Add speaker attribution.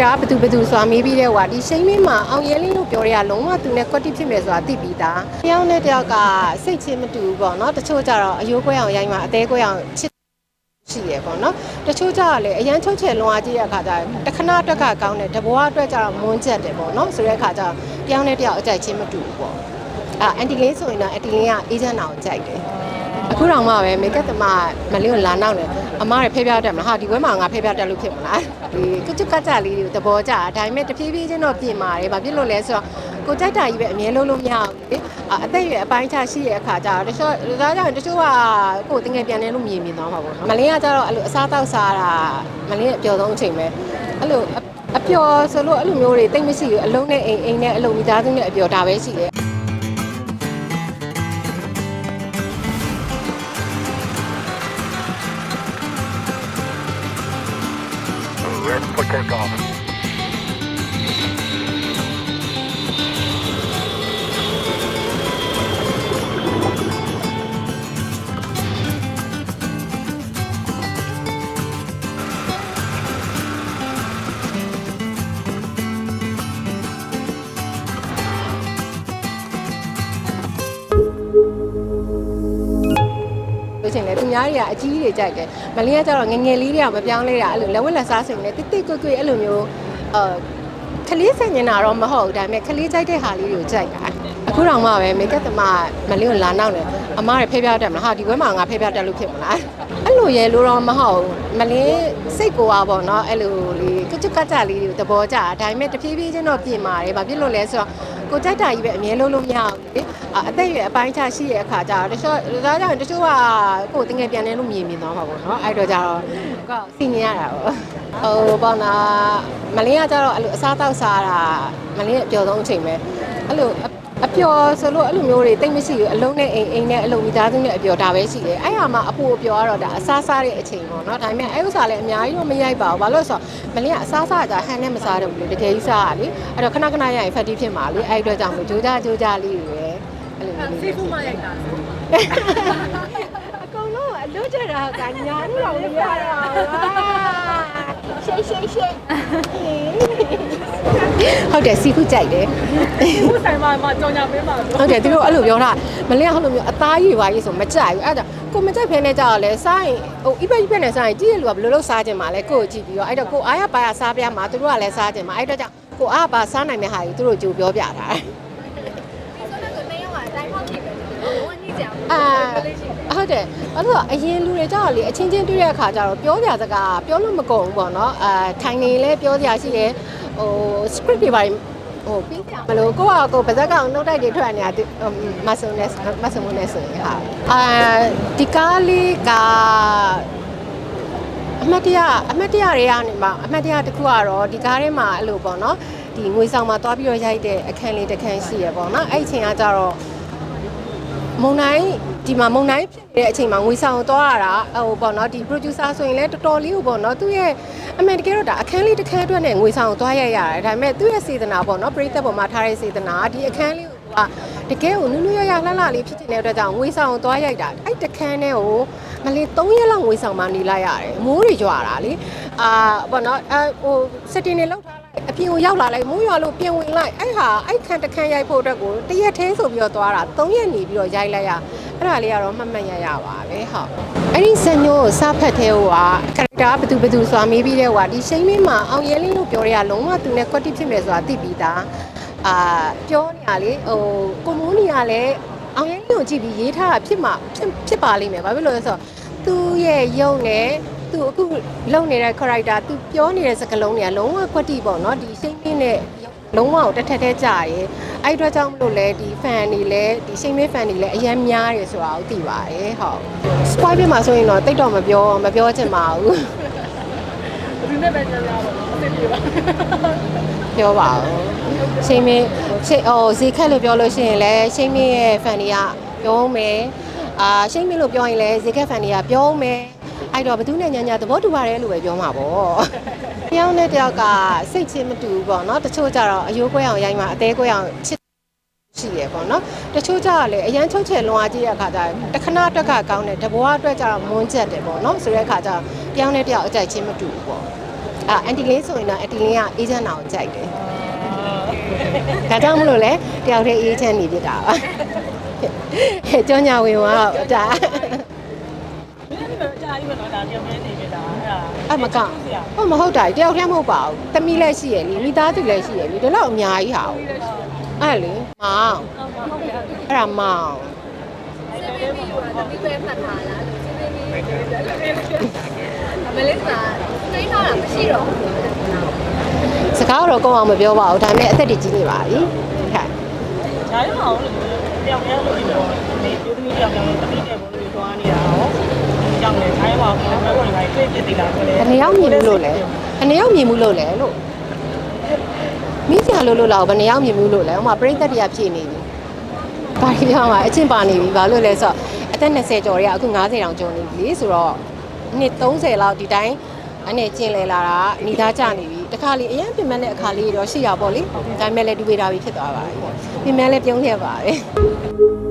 Speaker 1: ဒါကဘသူဘသူဆိုတာမေးပြီးတဲ့ဟိုကဒီရှိန်မင်းမှာအောင်ရဲလင်းလို့ပြောရတာလုံးဝသူနဲ့ကွက်တိဖြစ်မယ်ဆိုတာသိပြီးသားတယောက်နဲ့တယောက်ကစိတ်ချင်းမတူဘူးပေါ့နော်တချို့ကြတော့အယိုးကွဲအောင်ရိုင်းမှာအသေးကွဲအောင်ချစ်ရှိရပေါ့နော်တချို့ကြတော့လေအရန်ချုပ်ချယ်လွန်အားကြီးတဲ့အခါကျရင်တခဏအတွက်ကကောင်းတယ်တဘောအတွက်ကြတော့မွန်းချက်တယ်ပေါ့နော်ဆိုတဲ့အခါကျတော့တယောက်နဲ့တယောက်အကြိုက်ချင်းမတူဘူးပေါ့အာအန်တီလင်းဆိုရင်တော့အန်တီလင်းကအေဂျင့်နာကိုကြိုက်တယ် အခုတော့မှပဲမိတ်ကပ်သမားမလင်းကိုလာနောက်တယ်အမားရဖဲပြတက်မလားဟာဒီဘွဲမှာငါဖဲပြတက်လို့ဖြစ်မလားဒီကုချကကြလေးတွေကိုသဘောကျတာဒါပေမဲ့တဖြည်းဖြည်းချင်းတော့ပြင်ပါတယ်ဘာဖြစ်လို့လဲဆိုတော့ကိုကြိုက်တာကြီးပဲအမြဲလုံးလို့မရဘူးလေအာအသက်အရွယ်အပိုင်းခြားရှိတဲ့အခါကျတော့တချို့ဒါကြောင့်တချို့ကကိုယ်တင်ငယ်ပြန်နေလို့မြင်မြင်သွားမှာပေါ့နော်မလင်းကကျတော့အဲ့လိုအစားတောက်စားတာမလင်းရဲ့အပျော်ဆုံးအချိန်ပဲအဲ့လိုအအပျော်ဆိုလို့အဲ့လိုမျိုးတွေတိတ်မရှိဘူးအလုံးနဲ့အိမ်အိမ်နဲ့အလုံးမိသားစုနဲ့အပျော်ဒါပဲရှိတယ်
Speaker 2: Red for takeoff.
Speaker 1: လို့ချင်းလေသူများတွေကအကြီးတွေကြိုက်တယ်မလင်းကကျတော့ငယ်ငယ်လေးတွေကမပြောင်းလဲတာအဲ့လိုလက်ဝက်လက်စားစင်လေတိတိကွကွအဲ့လိုမျိုးအာခလေးဆင်နေတာတော့မဟုတ်ဘူးဒါပေမဲ့ခလေးကြိုက်တဲ့ဟာလေးတွေကိုကြိုက်တာ အခုတော့မှပဲမိတ်ကပ်သမားမလင်းကိုလာနောက်တယ်အမားရဖဲပြတက်မလားဟာဒီဘွဲမှာငါဖဲပြတက်လို့ဖြစ်မလားအဲ့လိုရဲလို့တော့မဟုတ်ဘူးမလင်းစိတ်ကိုပါပေါ့နော်အဲ့လိုလေးကချွတ်ကကြလေးတွေကိုသဘောကျတာဒါပေမဲ့တဖြည်းဖြည်းချင်းတော့ပြင်ပါတယ်ဘာဖြစ်လို့လဲဆိုတော့ကိုကြိုက်တာကြီးပဲအမြဲလုံးလို့မရဘူးလေအာအသက်အရွယ်အပိုင်းခြားရှိတဲ့အခါကျတော့တချို့ဒါကြောင့်တချို့ကကိုယ်တင်ငယ်ပြန်နေလို့မြင်မြင်သွားမှာပေါ့နော်အဲ့တော့ကျတော့ကိုယ်စီနေရတာပေါ့ဟိုပေါ့နော်မလင်းကကျတော့အဲ့လိုအစားတောက်စားတာမလင်းရဲ့အပျော်ဆုံးအချိန်ပဲအဲ့လိုအ အပျော်ဆိုလို့အဲ့လိုမျိုးတွေတိတ်မရှိဘူးအလုံးနဲ့အိမ်အိမ်နဲ့အလုံးမိသားစုနဲ့အပျော်ဒါပဲရှိတယ်အဲ့ဟာမှအပူအပျော်ကတော့ဒါအစားစားတဲ့အချိန်ပေါ့နော်ဒါပေမဲ့အဲ့ဥစ္စာလည်းအများကြီးတော့မရိုက်ပါဘူးဘာလို့လဲဆိုတော့မလင်းကအစားစားကြဟန်နဲ့မစားတော့ဘူးလေတကယ်ကြီးစားရလေအဲ့တော့ခဏခဏရရင်ဖက်တီးဖြစ်မှာလေအဲ့အတွက်ကြောင့်မို့ကြိုးကြကြိုးကြလေးတွေပဲအဲ့လိုမျိုး
Speaker 3: ဆေးဖူးမရိုက်တာ
Speaker 1: အကုန်လုံးအလွတ်ကြတာကညာတော့မရတော့ရှိရှိရှိ ဟုတ်တယ်စီခုကြိုက်တယ်
Speaker 3: ဖူးဆိုင်မှာမှာကြောင်ညာပေးမှာဆို
Speaker 1: ဟုတ်တယ်သူတို့အဲ့လိုပြောတာမလင်းကဟိုလိုမျိုးအသားရည်ပါရေးဆိုမကြိုက်ဘူးအဲ့ဒါကိုမကြိုက်ဖဲနဲ့ကြောက်လဲစားရင်ဟိုအိပက်အိပက်နဲ့စားရင်ကြည့်ရလူကဘယ်လိုလုပ်စားကြင်မှာလဲကိုကိုကြည့်ပြီးတော့အဲ့တော့ကိုအားရပါရစားပြမှာသူတို့ကလည်းစားကြင်မှာအဲ့တော့ကြောင့်ကိုအားပါစားနိုင်တဲ့ဟာကြီးသူတို့ကြိုပြောပြတာအာ ဟုတ်တယ်အဲ့လိုအရင်လူတွေကြောက်လေအချင်းချင်းတွေ့တဲ့အခါကျတော့ပြောကြစကားပြောလို့မကုန်ဘူးပေါ့နော်အာထိုင်နေလဲပြောကြရှိတယ်ဟို script တွေပါဟိုပြီးကြမလို့ကိုကကိုပါဇက်ကောင်နှုတ်တိုက်တွေထွက်နေတာမဆုံနဲ့မဆုံနဲ့ဆိုရင်ဟာအာဒီကားလေးကအမတ်တရအမတ်တရတွေကနေမှာအမတ်တရတစ်ခုကတော့ဒီကားထဲမှာအဲ့လိုပေါ့နော်ဒီငွေဆောင်မှာသွားပြီးတော့ရိုက်တဲ့အခန်းလေးတစ်ခန်းရှိရပေါ့နော်အဲ့အချိန်ကကြတော့ မုံတိုင်းဒီမှာမုံတိုင်းဖြစ်နေတဲ့အချိန်မှာငွေဆောင်သွားရတာဟိုပေါ့နော်ဒီ producer ဆိုရင်လည်းတော်တော်လေးဟိုပေါ့နော်သူ့ရဲ့အမှန်တကယ်တော့ဒါအခန်းလေးတစ်ခန်းအတွက်နဲ့ငွေဆောင်သွားရရတယ်ဒါပေမဲ့သူ့ရဲ့စေတနာပေါ့နော်ပရိသတ်ပေါ်မှာထားတဲ့စေတနာဒီအခန်းလေးကိုကတကယ်ကိုနူးနူးရရလှလှလေးဖြစ်နေတဲ့အတွက်ကြောင့်ငွေဆောင်သွားရိုက်တာအဲ့တခန်းနဲ့ကိုမလေး3ရက်လောက်ငွေဆောင်မှနေလိုက်ရတယ်မိုးတွေကြွာတာလေအာပေါ့နော်အဲဟိုစက်တင်နေလောက်ထားလိုက် အပြင်ကိုရောက်လာလိုက်မိုးရွာလို့ပြင်ဝင်လိုက်အဲ့ဟာအဲ့ခန်းတစ်ခန်းရိုက်ဖို့အတွက်ကိုတရက်သေးဆိုပြီးတော့သွားတာ3ရက်နေပြီးတော့ရိုက်လိုက်ရအဲ့ဒါလေးကတော့မှတ်မှတ်ရရပါပဲဟုတ်အဲ့ဒီဇညိုးကိုစားဖတ်သေးဟိုကကရက်တာဘယ်သူဘယ်သူဆိုတာမေးပြီးတဲ့ဟိုကဒီရှိန်မင်းမှာအောင်ရဲလင်းလို့ပြောရတာလုံးဝသူနဲ့ကွက်တိဖြစ်မယ်ဆိုတာသိပြီးသားအာပြောနေရလေဟိုကိုမိုးနေရလဲအောင်ရဲလင်းကိုကြည့်ပြီးရေးထားတာဖြစ်မှာဖြစ်ဖြစ်ပါလိမ့်မယ်ဘာဖြစ်လို့လဲဆိုတော့သူ့ရဲ့ယုံနဲ့ သူအခုလုံနေတဲ့ character သူပြောနေတဲ့စကားလုံးတွေကလုံးဝကွက်တိပေါ့နော်ဒီရှိန်မင်းနဲ့လုံးဝကိုတစ်ထက်တည်းကြာရဲအဲ့အတွက်ကြောင့်မလို့လဲဒီ fan တွေလဲဒီရှိန်မေး fan တွေလဲအရင်များတယ်ဆိုတာကိုသိပါတယ်ဟုတ် spoil ပြမှာဆိုရင်တော့တိတ်တော့မပြောမပြောချင်ပါဘူး
Speaker 3: ဒီနေ့ပဲကြာကြာပါတော့အဆင်ပြေပါ
Speaker 1: ပြောပါဦးရှိန်မေးရှိဟိုဈေးခက်လို့ပြောလို့ရှိရင်လဲရှိန်မေးရဲ့ fan တွေကပြောမယ်အာရှိန်မေးလို့ပြောရင်လဲဈေးခက် fan တွေကပြောမယ် အဲ့တော့ဘသူနဲ့ညာညာသဘောတူပါတယ်လို့ပဲပြောမှာပေါ့တယောက်နဲ့တယောက်ကစိတ်ချင်းမတူဘူးပေါ့နော်တချို့ကြတော့အယိုးကွဲအောင်ရိုင်းမှာအသေးကွဲအောင်ချစ်ရှိရပေါ့နော်တချို့ကြတော့လေအရန်ချုပ်ချယ်လွန်အားကြီးတဲ့အခါကျရင်တခဏအတွက်ကကောင်းတယ်တဘောအတွက်ကြတော့မွန်းချက်တယ်ပေါ့နော်ဆိုတဲ့အခါကျတော့တယောက်နဲ့တယောက်အကြိုက်ချင်းမတူဘူးပေါ့အာအန်တီလင်းဆိုရင်တော့အန်တီလင်းကအေဂျင့်နာကိုကြိုက်တယ်ဒါကြောင့်မလို့လဲတယောက်တည်းအေဂျင့်နေပြတာပါဟဲ့ကြောညာဝင်ကဒါ
Speaker 3: မင်းတို့ကြာကြီးမနော်ဒါပြောင်းနေနေကြတာအဲ့ဒါ
Speaker 1: အမကဟုတ်မဟုတ်တာတယောက်တည်းမဟုတ်ပါဘူးတမီလည်းရှိရလေမိသားစုလည်းရှိရလေဒီလောက်အများကြီးဟာအဲ့လေမောင်အဲ့ဒါမောင်
Speaker 4: အမလေးစာနှိမ့်ထားတာမရှိတော့ဘူး
Speaker 1: စကားတော့ကောင်းအောင်မပြောပါဘူးဒါပေမဲ့အသက်တွေကြီးနေပါပြီဟဲ့
Speaker 3: ဂျားရအောင်လို့ပြောင်းရလို့ဒီတော့ဒီတူတူပြောင်းပြောင်းတတိတဲ့ဘုံလေးသွားနေတာဟော ကြောင်နေဂျားရအောင်ဘယ်လိုလဲတွေ့ဖြစ်သေးလားဆိုလေ
Speaker 1: ဘယ်နှယောက်မြင်မှုလို့လဲဘယ်နှယောက်မြင်မှုလို့လဲလို့မိစရာလို့လို့လောက်ဘယ်နှယောက်မြင်မှုလို့လဲဟိုမှာပြိသက်တရားဖြည့်နေပြီဘာကြီးပြောမှာအချင်းပါနေပြီဘာလို့လဲဆိုတော့အသက်20ကျော်တွေကအခု90တောင်ကျော်နေပြီလေဆိုတော့နှစ်30လောက်ဒီတိုင်းအနေကျင်လဲလာတာညီသားကြနေပြီတခါလေအရင်ပြင်မဲ့တဲ့အခါလေးတော့ရှိရပါပေါ့လေဒါပေမဲ့လည်းဒူဝေတာပြီဖြစ်သွားပါပြီပြင်မဲ့လည်းပြုံးခဲ့ပါတယ်